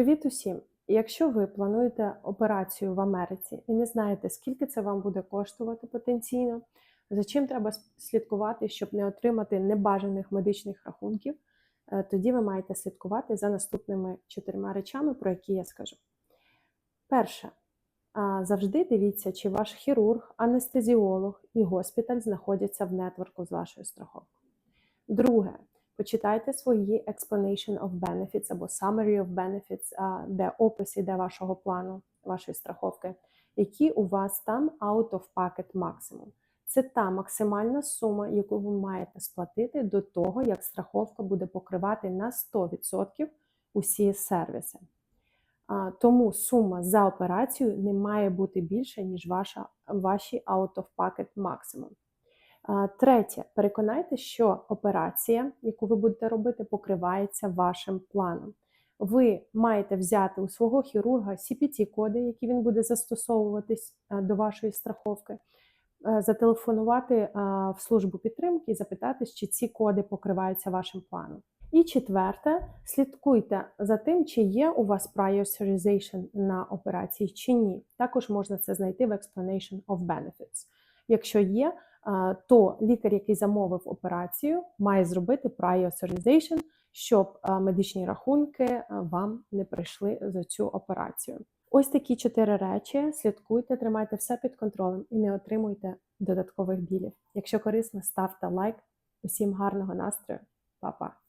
Привіт усім! Якщо ви плануєте операцію в Америці і не знаєте, скільки це вам буде коштувати потенційно, за чим треба слідкувати, щоб не отримати небажаних медичних рахунків, е, тоді ви маєте слідкувати за наступними чотирма речами, про які я скажу. Перше, завжди дивіться, чи ваш хірург, анестезіолог і госпіталь знаходяться в нетворку з вашою страховкою. Друге, почитайте свої Explanation of Benefits або Summary of Benefits, де опис іде вашого плану, вашої страховки, які у вас там out of pocket maximum. Це та максимальна сума, яку ви маєте сплатити до того, як страховка буде покривати на 100% усі сервіси. Тому сума за операцію не має бути більше, ніж ваша, ваші out of pocket maximum. Третє, переконайтеся, що операція, яку ви будете робити, покривається вашим планом. Ви маєте взяти у свого хірурга CPT-коди, які він буде застосовуватись до вашої страховки, е, зателефонувати в службу підтримки і запитатись, чи ці коди покриваються вашим планом. І четверте, слідкуйте за тим, чи є у вас prior authorization на операції чи ні. Також можна це знайти в Explanation of Benefits. Якщо є, то лікар, який замовив операцію, має зробити prior щоб медичні рахунки вам не прийшли за цю операцію. Ось такі чотири речі. Слідкуйте, тримайте все під контролем і не отримуйте додаткових білів. Якщо корисно, ставте лайк. Усім гарного настрою, Па-па!